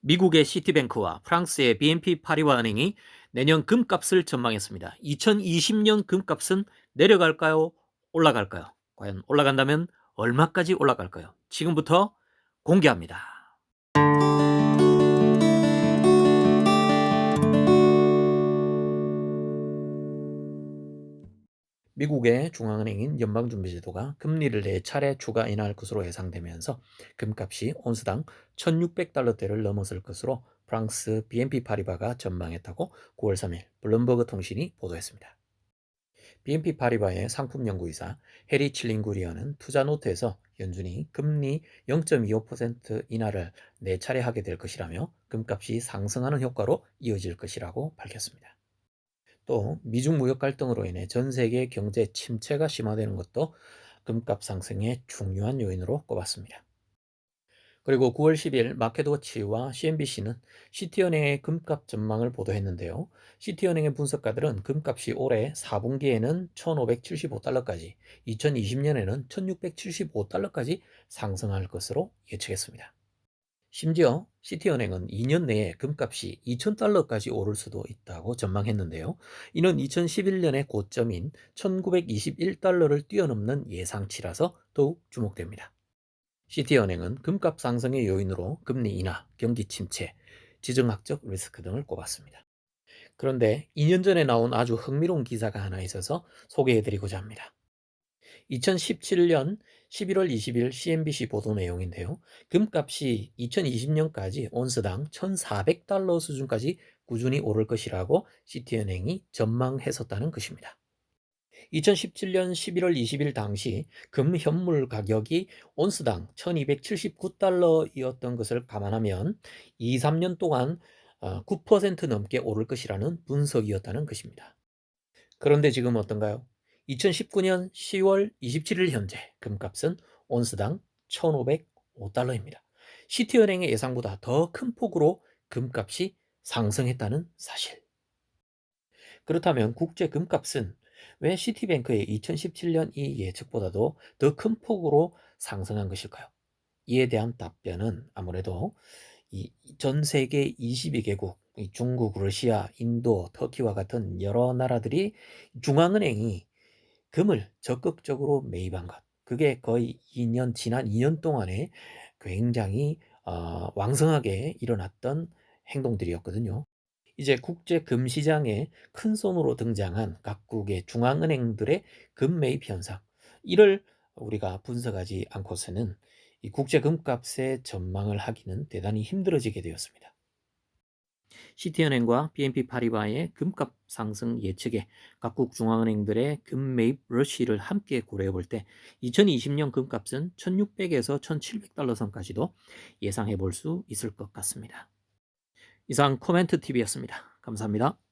미국의 시티뱅크와 프랑스의 BNP 파리바 은행이 내년 금값을 전망했습니다. 2020년 금값은 내려갈까요? 올라갈까요? 과연 올라간다면 얼마까지 올라갈까요? 지금부터 공개합니다. 미국의 중앙은행인 연방준비제도가 금리를 네 차례 추가 인하할 것으로 예상되면서 금값이 온스당 1600달러대를 넘어설 것으로 프랑스 BNP 파리바가 전망했다고 9월 3일 블룸버그 통신이 보도했습니다. BNP 파리바의 상품 연구이사 해리 칠링구리언은 투자 노트에서 연준이 금리 0.25% 인하를 네 차례 하게 될 것이라며 금값이 상승하는 효과로 이어질 것이라고 밝혔습니다. 또 미중 무역 갈등으로 인해 전 세계 경제 침체가 심화되는 것도 금값 상승의 중요한 요인으로 꼽았습니다. 그리고 9월 10일 마켓워치와 CNBC는 시티은행의 금값 전망을 보도했는데요. 시티은행의 분석가들은 금값이 올해 4분기에는 1,575달러까지, 2020년에는 1,675달러까지 상승할 것으로 예측했습니다. 심지어 시티은행은 2년 내에 금값이 2,000달러까지 오를 수도 있다고 전망했는데요. 이는 2011년의 고점인 1,921달러를 뛰어넘는 예상치라서 더욱 주목됩니다. 시티은행은 금값 상승의 요인으로 금리 인하, 경기 침체, 지정학적 리스크 등을 꼽았습니다. 그런데 2년 전에 나온 아주 흥미로운 기사가 하나 있어서 소개해드리고자 합니다. 2017년 11월 20일 CNBC 보도 내용인데요. 금값이 2020년까지 온스당 1,400달러 수준까지 꾸준히 오를 것이라고 시티은행이 전망했었다는 것입니다. 2017년 11월 20일 당시 금 현물 가격이 온스당 1279달러이었던 것을 감안하면 2, 3년 동안 9% 넘게 오를 것이라는 분석이었다는 것입니다. 그런데 지금 어떤가요? 2019년 10월 27일 현재 금값은 온스당 1,505달러입니다. 시티은행의 예상보다 더 큰 폭으로 금값이 상승했다는 사실. 그렇다면 국제 금값은 왜 시티뱅크의 2017년 이 예측보다도 더 큰 폭으로 상승한 것일까요? 이에 대한 답변은 아무래도 이 전 세계 22개국, 중국, 러시아, 인도, 터키와 같은 여러 나라들이 중앙은행이 금을 적극적으로 매입한 것. 그게 거의 2년, 지난 2년 동안에 굉장히 어, 왕성하게 일어났던 행동들이었거든요. 이제 국제 금시장에 큰 손으로 등장한 각국의 중앙은행들의 금 매입 현상. 이를 우리가 분석하지 않고서는 이 국제 금값의 전망을 하기는 대단히 힘들어지게 되었습니다. 시티은행과 BNP 파리바의 금값 상승 예측에 각국 중앙은행들의 금 매입 러시를 함께 고려해 볼 때 2020년 금값은 1600에서 1700달러 선까지도 예상해 볼 수 있을 것 같습니다. 이상 코멘트 TV였습니다. 감사합니다.